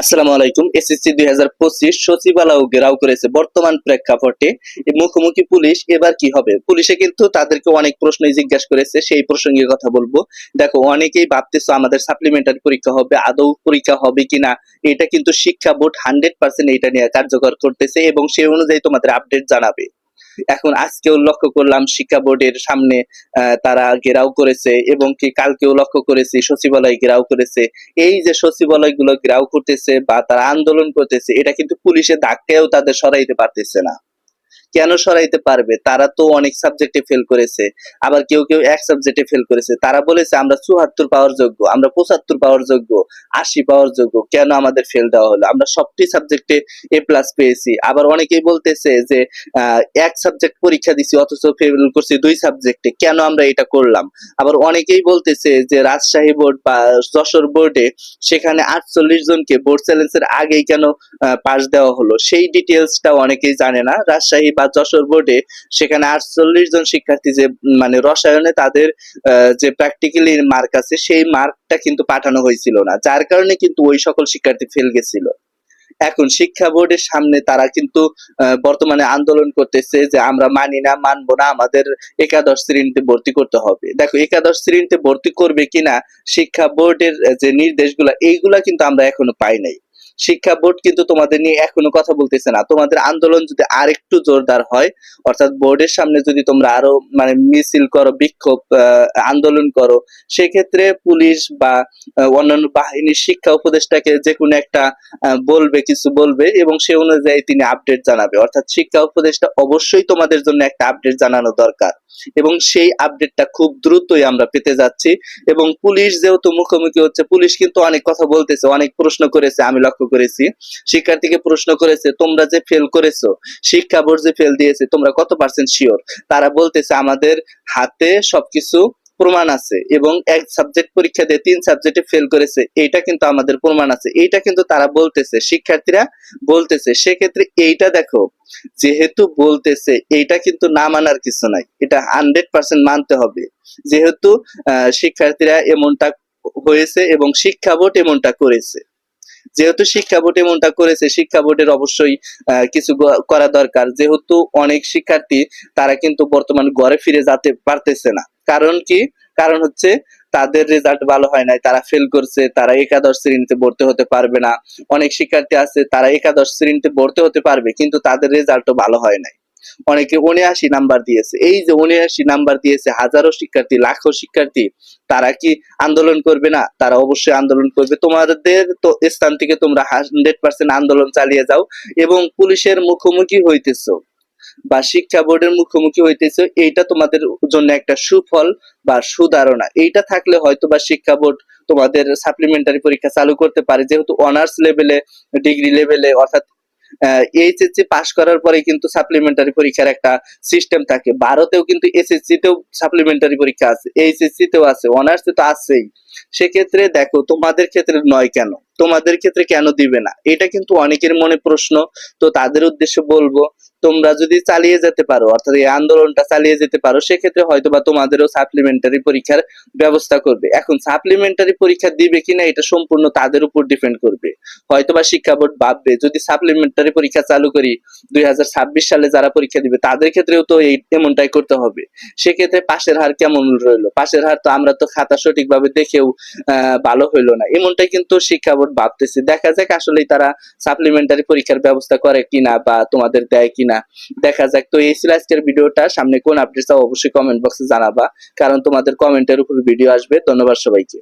আসসালামু আলাইকুম, এসএসসি দুই হাজার পঁচিশ সচিবালয় ঘেরাও করেছে বর্তমান প্রেক্ষাপটে। মুখোমুখি পুলিশ, এবার কি হবে? পুলিশে কিন্তু তাদেরকে অনেক প্রশ্নই জিজ্ঞাসা করেছে, সেই প্রসঙ্গে কথা বলব। দেখো, অনেকেই ভাবতেছো আমাদের সাপ্লিমেন্টারি পরীক্ষা হবে, আদৌ পরীক্ষা হবে কিনা এটা কিন্তু শিক্ষা বোর্ড হান্ড্রেড পার্সেন্ট এটা নিয়ে কার্যকর করতেছে এবং সেই অনুযায়ী তোমাদের আপডেট জানাবে। এখন আজকেও লক্ষ্য করলাম শিক্ষা বোর্ডের সামনে তারা ঘেরাও করেছে এবং কি কালকেও লক্ষ্য করেছে, সচিবালয় ঘেরাও করেছে। এই যে সচিবালয়গুলো ঘেরাও করতেছে বা তারা আন্দোলন করতেছে, এটা কিন্তু পুলিশের ধাক্কায়ও তাদের সরাইতে পারতেছে না। কেন সরাইতে পারবে? তারা তো অনেক সাবজেক্টে ফেল করেছে। আবার কেউ কেউ এক সাবজেক্টে ফেল করেছে। তারা বলেছে, আমরা চুয়াত্তর পাওয়ার যোগ্য, আমরা পঁচাত্তর পাওয়ার যোগ্য, আশি পাওয়ার যোগ্য, কেন আমাদের ফেল দেওয়া হলো? আমরা সবটি সাবজেক্টে এ প্লাস পেয়েছি। আবার অনেকেই বলতেছে যে এক সাবজেক্ট পরীক্ষা দিছি, অথচ ফেল করছি দুই সাবজেক্টে কেন আমরা এটা করলাম? আবার অনেকেই বলতেছে যে, রাজশাহী বোর্ড বা যশোর বোর্ডে সেখানে আটচল্লিশ জনকে বোর্ড চ্যালেঞ্জের আগেই কেন পাস দেওয়া হলো? সেই ডিটেলসটা অনেকেই জানে না। রাজশাহী বা যশোর বোর্ডে সেখানে আটচল্লিশ জন শিক্ষার্থী যে মানে রসায়নে তাদের যে প্র্যাকটিক্যালি মার্ক আছে, সেই মার্কটা কিন্তু পাঠানো হয়েছিল না। যার কারণে কিন্তু ওই সকল শিক্ষার্থী ফেল গেছিল। এখন শিক্ষা বোর্ডের সামনে তারা কিন্তু বর্তমানে আন্দোলন করতেছে যে আমরা মানি না, মানবো না, আমাদের একাদশ শ্রেণীতে ভর্তি করতে হবে। দেখো, একাদশ শ্রেণীতে ভর্তি করবে কিনা, শিক্ষা বোর্ডের যে নির্দেশগুলা, এইগুলা কিন্তু আমরা এখনও পাই নাই। শিক্ষা বোর্ড কিন্তু তোমাদের নিয়ে এখনও কথা বলতেছে না। তোমাদের আন্দোলন যদি আর একটু জোরদার হয়, অর্থাৎ বোর্ডের সামনে যদি তোমরা আরও মানে মিছিল করো, বিক্ষোভ আন্দোলন করো, সেক্ষেত্রে পুলিশ বা অন্যান্য বাহিনীর শিক্ষা উপদেষ্টাকে যে কোনো একটা বলবে, কিছু বলবে এবং সে অনুযায়ী তিনি আপডেট জানাবে। অর্থাৎ শিক্ষা উপদেষ্টা অবশ্যই তোমাদের জন্য একটা আপডেট জানানো দরকার এবং সেই আপডেটটা খুব দ্রুতই আমরা পেতে যাচ্ছি এবং পুলিশ যেহেতু মুখোমুখি হচ্ছে, পুলিশ কিন্তু অনেক কথা বলতেছে, অনেক প্রশ্ন করেছে, আমি লক্ষ্য করেছি, শিক্ষার্থীকে প্রশ্ন করেছে, তোমরা যে ফেল করেছ শিক্ষা বোর্ড যে ফেল দিয়েছে, তোমরা কত পার্সেন্ট শিওর তারা বলতেছে, আমাদের হাতে সবকিছু প্রমাণ আছে এবং এক সাবজেক্ট পরীক্ষা দিয়ে তিন সাবজেক্টে ফেল করেছে, এইটা কিন্তু আমাদের প্রমাণ আছে। এইটা কিন্তু তারা বলতেছে, শিক্ষার্থীরা বলতেছে। সেক্ষেত্রে এইটা দেখো, যেহেতু বলতেছে, এইটা কিন্তু না মানার কিছু নাই, এটা হান্ড্রেড পার্সেন্ট মানতে হবে। যেহেতু শিক্ষার্থীরা এমনটা হয়েছে এবং শিক্ষা বোর্ড এমনটা করেছে। যেহেতু শিক্ষা বোর্ড এমনটা করেছে, শিক্ষা বোর্ডের অবশ্যই কিছু করা দরকার। যেহেতু অনেক শিক্ষার্থী, তারা কিন্তু বর্তমান ঘরে ফিরে যেতে পারতেছে না। কারণ কি? কারণ হচ্ছে তাদের রেজাল্ট ভালো হয় নাই, তারা ফেল করছে, তারা একাদশ শ্রেণীতে ভর্তি হতে পারবে না। অনেক শিক্ষার্থী আছে, তারা একাদশ শ্রেণীতে ভর্তি হতে পারবে, কিন্তু তাদের রেজাল্টও ভালো হয় নাই। অনেকে উনআশি নাম্বার দিয়েছে। এই যে উনআশি নাম্বার দিয়েছে, হাজারো শিক্ষার্থী, লাখো শিক্ষার্থী, তারা কি আন্দোলন করবে না? তারা অবশ্যই আন্দোলন করবে। তোমাদের তো স্থান থেকে তোমরা হান্ড্রেড পার্সেন্ট আন্দোলন চালিয়ে যাও এবং পুলিশের মুখোমুখি হইতেছো বা শিক্ষা বোর্ডের মুখোমুখি হইতেছে, এইটা তোমাদের জন্য একটা সুফল বা সুধারণা। এইটা থাকলে হয়তো বা শিক্ষা বোর্ড তোমাদের সাপ্লিমেন্টারি পরীক্ষা চালু করতে পারে। যেহেতু অনার্স লেভেলে ডিগ্রি লেভেলে অর্থাৎ এইচএসসি পাশ করার পরে কিন্তু সাপ্লিমেন্টারি পরীক্ষার একটা সিস্টেম থাকে। ভারতেও কিন্তু এসএসসি তেও সাপ্লিমেন্টারি পরীক্ষা আছে এইচএসসি তেও আছে অনার্সে তো আছেই। সেক্ষেত্রে দেখো, তোমাদের ক্ষেত্রে নয় কেন? তোমাদের ক্ষেত্রে কেন দিবে না? এটা কিন্তু অনেকের মনে প্রশ্ন। তো তাদের উদ্দেশ্যে বলব তোমরা যদি চালিয়ে যেতে পারো অর্থাৎ এই আন্দোলনটা চালিয়ে যেতে পারো সেক্ষেত্রে হয়তো বা তোমাদেরও সাপ্লিমেন্টারি পরীক্ষার ব্যবস্থা করবে। এখন সাপ্লিমেন্টারি পরীক্ষা দিবে কিনা এটা সম্পূর্ণ তাদের উপর ডিপেন্ড করবে। হয়তো বা শিক্ষা বোর্ড ভাববে যদি সাপ্লিমেন্টারি পরীক্ষা চালু করি দুই হাজার ছাব্বিশ সালে যারা পরীক্ষা দিবে তাদের ক্ষেত্রেও তো এই এমনটাই করতে হবে। সেক্ষেত্রে পাশের হার কেমন রইল? পাশের হার তো আমরা তো খাতা সঠিকভাবে দেখেও আহ, ভালো হইল না। এমনটাই কিন্তু শিক্ষা ভাবতেছে, দেখা যাক আসলে তারা সাপ্লিমেন্টারি পরীক্ষার ব্যবস্থা করে কিনা বা তোমাদের দেয় কিনা। দেখা যাক, তো এই ছিল আজকের ভিডিওটা। সামনে কোন আপডেট অবশ্যই কমেন্ট বক্সে জানাবা, কারণ তোমাদের কমেন্টের উপর ভিডিও আসবে। ধন্যবাদ সবাইকে।